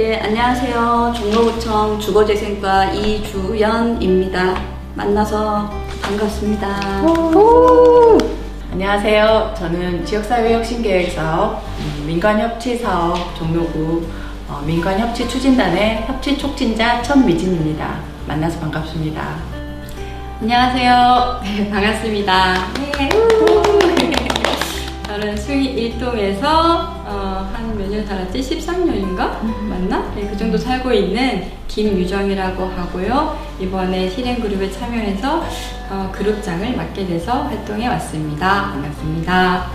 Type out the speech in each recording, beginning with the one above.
네, 안녕하세요. 종로구청 주거재생과 이주연입니다. 만나서 반갑습니다. 안녕하세요. 저는 지역사회혁신계획사업 음, 민간협치사업 종로구 어, 민간협치추진단의 협치촉진자 천미진입니다. 만나서 반갑습니다. 안녕하세요. 네, 반갑습니다. 네. 저는 수위 일동에서 어, 한 몇년 살았지? 13년인가? 맞나? 네, 그 정도 살고 있는 김유정이라고 하고요. 이번에 실행그룹에 참여해서 어, 그룹장을 맡게 돼서 활동해 왔습니다. 반갑습니다.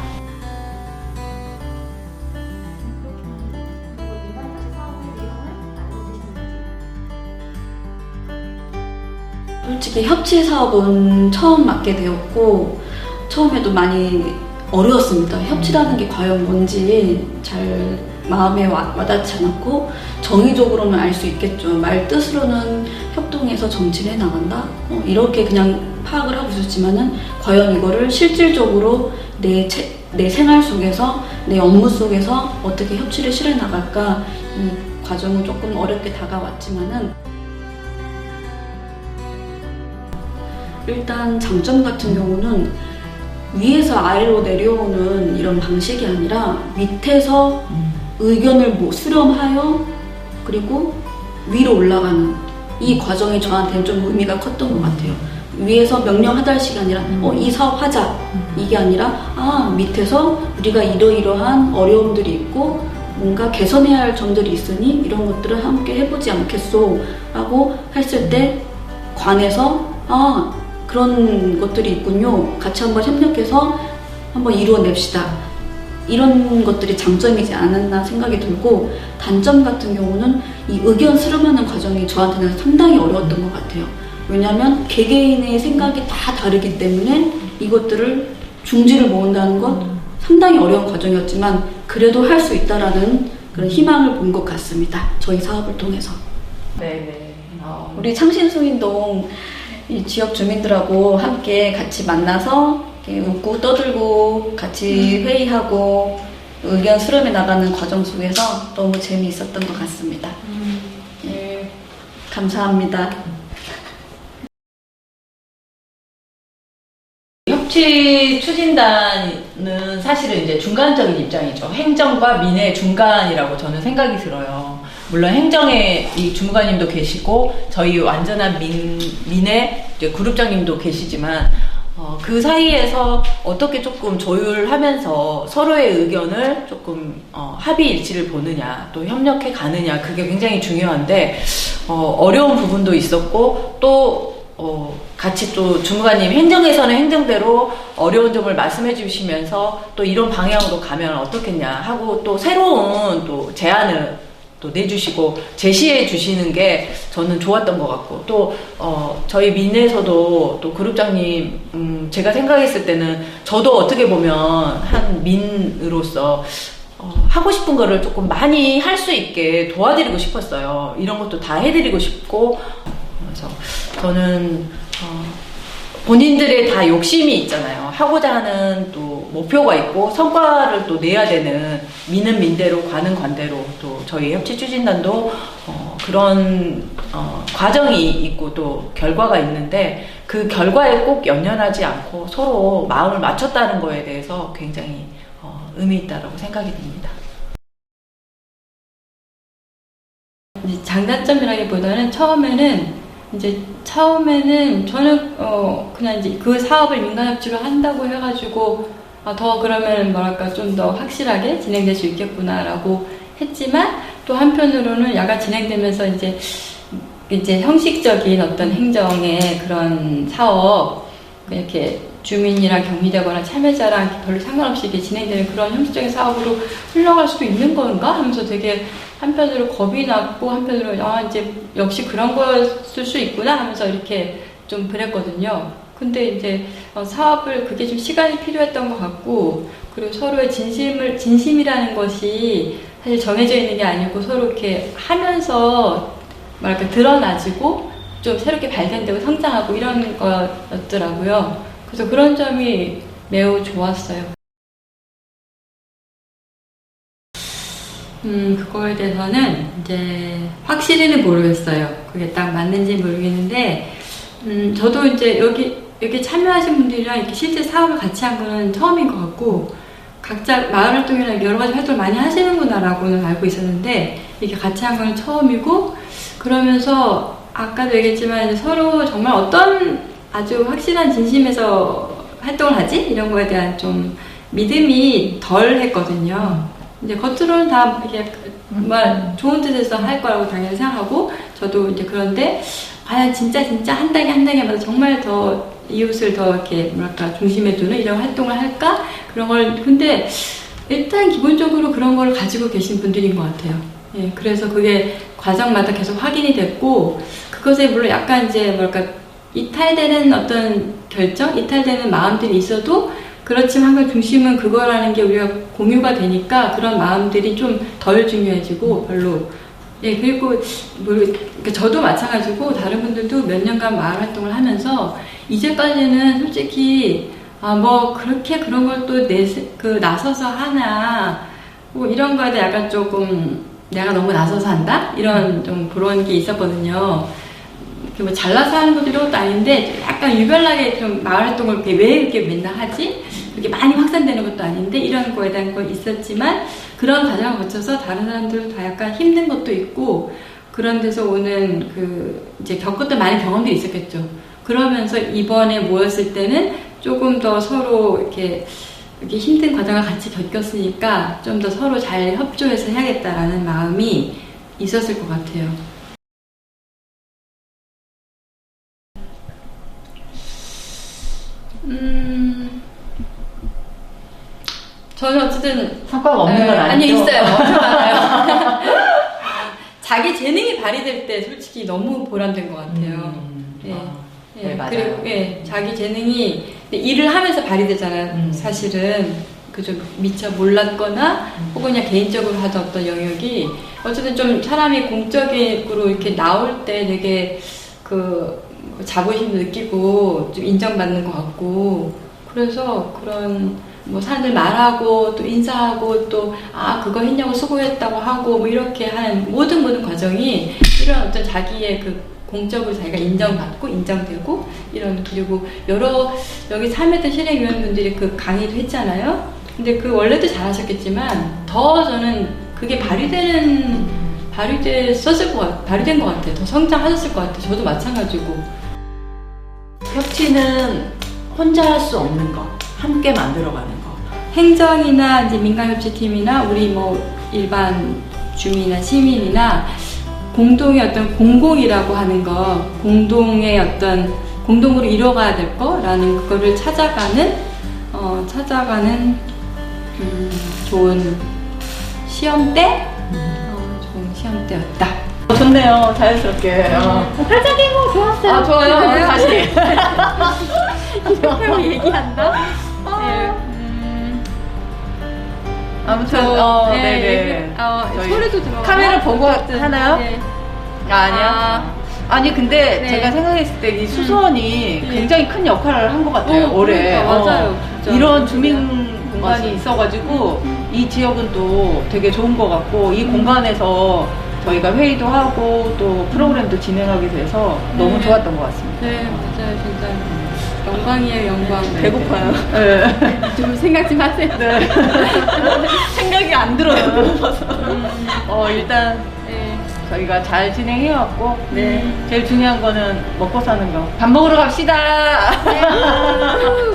솔직히 협치 사업은 처음 맡게 되었고 처음에도 많이 어려웠습니다. 협치라는 게 과연 뭔지 잘 마음에 와, 와닿지 않았고 정의적으로는 알 수 있겠죠. 말 뜻으로는 협동해서 정치를 해 나간다. 어, 이렇게 그냥 파악을 하고 있었지만은 과연 이거를 실질적으로 내, 체- 내 생활 속에서 내 업무 속에서 어떻게 협치를 실해 나갈까 이 과정은 조금 어렵게 다가왔지만은 일단 장점 같은 경우는 위에서 아래로 내려오는 이런 방식이 아니라 밑에서 의견을 뭐 수렴하여 그리고 위로 올라가는 이 과정이 저한테는 좀 의미가 컸던 것 같아요. 위에서 명령하달식이 아니라 어, 이 사업 하자. 이게 아니라 아 밑에서 우리가 이러이러한 어려움들이 있고 뭔가 개선해야 할 점들이 있으니 이런 것들을 함께 해보지 않겠소 라고 했을 때 관에서 아 그런 것들이 있군요. 같이 한번 협력해서 한번 이루어냅시다 이런 것들이 장점이지 않았나 생각이 들고 단점 같은 경우는 이 의견 수렴하는 과정이 저한테는 상당히 어려웠던 것 같아요. 왜냐하면 개개인의 생각이 다 다르기 때문에 이것들을 중지를 모은다는 것 상당히 어려운 과정이었지만 그래도 할 수 있다라는 그런 희망을 본 것 같습니다. 저희 사업을 통해서. 네네. 어, 우리 창신소인동 이 지역 주민들하고 함께 같이 만나서 이렇게 웃고 떠들고 같이 회의하고 의견 수렴해 나가는 과정 속에서 너무 재미있었던 것 같습니다. 예, 감사합니다. 협치 추진단은 사실은 이제 중간적인 입장이죠. 행정과 민의 중간이라고 저는 생각이 들어요. 물론 행정에 이 주무관님도 계시고 저희 완전한 민 민의 그룹장님도 계시지만 어, 그 사이에서 어떻게 조금 조율하면서 서로의 의견을 조금 어, 합의 일치를 보느냐 또 협력해 가느냐 그게 굉장히 중요한데 어, 어려운 부분도 있었고 또 어, 같이 또 주무관님 행정에서는 행정대로 어려운 점을 말씀해 주시면서 또 이런 방향으로 가면 어떻겠냐 하고 또 새로운 또 제안을 또 내주시고 제시해 주시는 게 저는 좋았던 것 같고 또 어, 저희 민에서도 또 그룹장님 음, 제가 생각했을 때는 저도 어떻게 보면 한 민으로서 어, 하고 싶은 거를 조금 많이 할 수 있게 도와드리고 싶었어요. 이런 것도 다 해드리고 싶고 그래서 저는 어, 본인들의 다 욕심이 있잖아요. 하고자 하는 또 목표가 있고 성과를 또 내야 되는 미는 민대로 관은 관대로 또 저희 협치 추진단도 어, 그런 어, 과정이 있고 또 결과가 있는데 그 결과에 꼭 연연하지 않고 서로 마음을 맞췄다는 거에 대해서 굉장히 어, 의미 있다라고 생각이 듭니다. 장단점이라기보다는 처음에는 이제 처음에는 저는 어 그냥 이제 그 사업을 민간협치로 한다고 해가지고 아, 더 그러면 뭐랄까 좀 더 확실하게 진행될 수 있겠구나라고 했지만 또 한편으로는 야가 진행되면서 이제 이제 형식적인 어떤 행정의 그런 사업 이렇게 주민이랑 격리되거나 참여자랑 별로 상관없이 이렇게 진행되는 그런 형식적인 사업으로 흘러갈 수도 있는 건가 하면서 되게 한편으로 겁이 났고 한편으로 아 이제 역시 그런 거였을 수 있구나 하면서 이렇게 좀 그랬거든요. 근데 이제 어, 사업을 그게 좀 시간이 필요했던 것 같고 그리고 서로의 진심을 진심이라는 것이 사실 정해져 있는 게 아니고 서로 이렇게 하면서 뭐랄까 드러나지고 좀 새롭게 발견되고 성장하고 이런 거였더라고요. 그래서 그런 점이 매우 좋았어요. 음, 그거에 대해서는 이제 확실히는 모르겠어요. 그게 딱 맞는지 모르겠는데, 음, 저도 이제 여기, 여기 참여하신 분들이랑 이렇게 실제 사업을 같이 한 거는 처음인 것 같고, 각자 마을 활동이나 여러 가지 활동을 많이 하시는구나라고는 알고 있었는데, 이렇게 같이 한 거는 처음이고, 그러면서 아까도 얘기했지만 서로 정말 어떤 아주 확실한 진심에서 활동을 하지? 이런 거에 대한 좀 믿음이 덜 했거든요. 이제 겉으로는 다 이렇게 정말 좋은 뜻에서 할 거라고 당연히 생각하고 저도 이제 그런데 과연 진짜 진짜 한 단계 한 단계마다 정말 더 이웃을 더 이렇게 뭐랄까 중심에 두는 이런 활동을 할까 그런 걸 근데 일단 기본적으로 그런 걸 가지고 계신 분들인 것 같아요. 예, 그래서 그게 과정마다 계속 확인이 됐고 그것에 물론 약간 이제 뭐랄까 이탈되는 어떤 결정, 이탈되는 마음들이 있어도 그렇지만 항상 중심은 그거라는 게 우리가 공유가 되니까 그런 마음들이 좀 덜 중요해지고 별로 예 그리고 뭐 그러니까 저도 마찬가지고 다른 분들도 몇 년간 마을 활동을 하면서 이제까지는 솔직히 아 뭐 그렇게 그런 걸 또 그 나서서 하나 뭐 이런 거에 대해 약간 조금 내가 너무 나서서 한다 이런 좀 그런 게 있었거든요. 뭐 잘나서 하는 것도 이런 것도 아닌데 약간 유별나게 좀 마을 활동을 왜 이렇게 맨날 하지? 이렇게 많이 확산되는 것도 아닌데 이런 거에 대한 거 있었지만 그런 과정을 거쳐서 다른 사람들도 다 약간 힘든 것도 있고 그런 데서 오는 그 이제 겪었던 많은 경험들이 있었겠죠. 그러면서 이번에 모였을 때는 조금 더 서로 이렇게 이렇게 힘든 과정을 같이 겪었으니까 좀 더 서로 잘 협조해서 해야겠다라는 마음이 있었을 것 같아요. 음, 저는 어쨌든 성과가 없는 건 네, 아니죠? 아니요, 있어요. 엄청 많아요. 자기 재능이 발휘될 때 솔직히 너무 보람된 것 같아요. 음, 예. 아, 예, 네, 맞아요. 그리고 예, 자기 재능이 일을 하면서 발휘되잖아요. 음. 사실은 그 좀 미처 몰랐거나 음. 혹은 그냥 개인적으로 하던 어떤 영역이 어쨌든 좀 사람이 공적으로 이렇게 나올 때 되게 그 자부심도 느끼고 좀 인정받는 것 같고 그래서 그런 뭐 사람들 말하고 또 인사하고 또 아 그거 했냐고 수고했다고 하고 뭐 이렇게 하는 모든 모든 과정이 이런 어떤 자기의 그 공적으로 자기가 인정받고 인정되고 이런 그리고 여러 여기 삶했던 실행위원분들이 그 강의도 했잖아요. 근데 그 원래도 잘하셨겠지만 더 저는 그게 발휘되는 발휘됐었을 것 같, 발휘된 것 같아요. 더 성장하셨을 것 같아요. 저도 마찬가지고. 협치는 혼자 할 수 없는 거, 함께 만들어가는 거. 행정이나 이제 민간협치팀이나 우리 뭐 일반 주민이나 시민이나 공동의 어떤 공공이라고 하는 거, 공동의 어떤 공동으로 이뤄가야 될 거라는 그거를 찾아가는 어, 찾아가는 음, 좋은 시험대, 어, 좋은 시험대였다. 어, 좋네요, 자연스럽게. 어. 활짝이고 좋았어요. 아, 좋아요. 다시. 이렇게 얘기한다. 아무튼, 저, 어, 네, 네네. 저희 소리도 들어. 카메라 보고 하나요? 네. 아, 아니야. 아 니 근데 네. 제가 생각했을 때 이 수소원이 네. 굉장히 큰 역할을 한 것 같아요 어, 올해 그러니까, 맞아요, 어. 진짜. 이런 주민 공간이 맞아요. 있어가지고 이 지역은 또 되게 좋은 것 같고 이 공간에서 저희가 회의도 하고 또 프로그램도 진행하게 돼서 너무 네. 좋았던 것 같습니다 네, 맞아요, 진짜. 영광이에요, 영광. 배고파요 네. 좀 생각 좀 하세요. 네. 생각이 안 들어요 배고파서 어 일단 네. 저희가 잘 진행해왔고 네. 제일 중요한 거는 먹고 사는 거 밥 먹으러 갑시다